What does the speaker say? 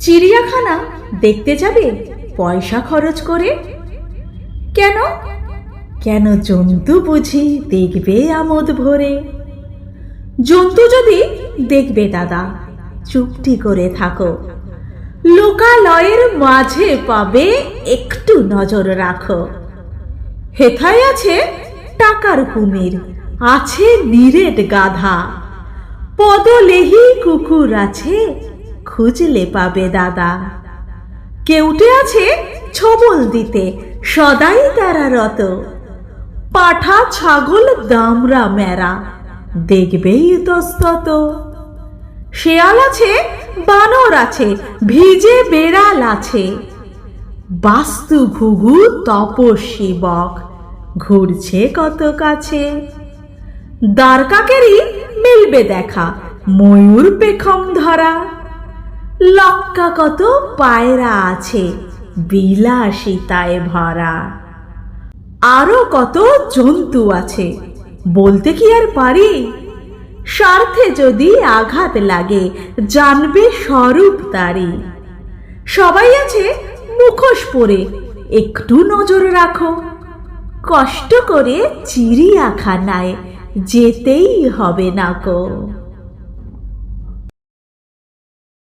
চিড়িয়াখানা দেখতে যাবে পয়সা খরচ করে? কেন? কেন জন্তু বুঝি দেখবে আমোদ ভরে? জন্তু যদি দেখবে দাদা, চুপটি করে থাকো। লোকালয়ের মাঝে পাবে একটু নজর রাখো। হেথায় আছে টাকার কুমির, আছে নিরেট গাধা। পদলেহি কুকুর আছে খুঁজলে পাবে দাদা। কেউটে আছে ছবল দিতে, সদাই তারা রত। পাঠা ছাগল দামরা মেরা, দেখবেই তস্তত। শেয়াল আছে, বানর আছে, ভিজে বেড়াল আছে। বাস্তু ঘুঘু তপস্বী বক, ঘুরছে কত কাছে। দ্বারকাকেরই মিলবে দেখা, ময়ূর পেখম ধরা। লক্কা কত পায়রা আছে, বিলাসিতায় ভরা। আরও কত জন্তু আছে, বলতে কি আর পারি? স্বার্থে যদি আঘাত লাগে, জানবে স্বরূপ তারি। সবাই আছে মুখোশ পরে, একটু নজর রাখো। কষ্ট করে চিড়িয়াখানায় যেতেই হবে না কো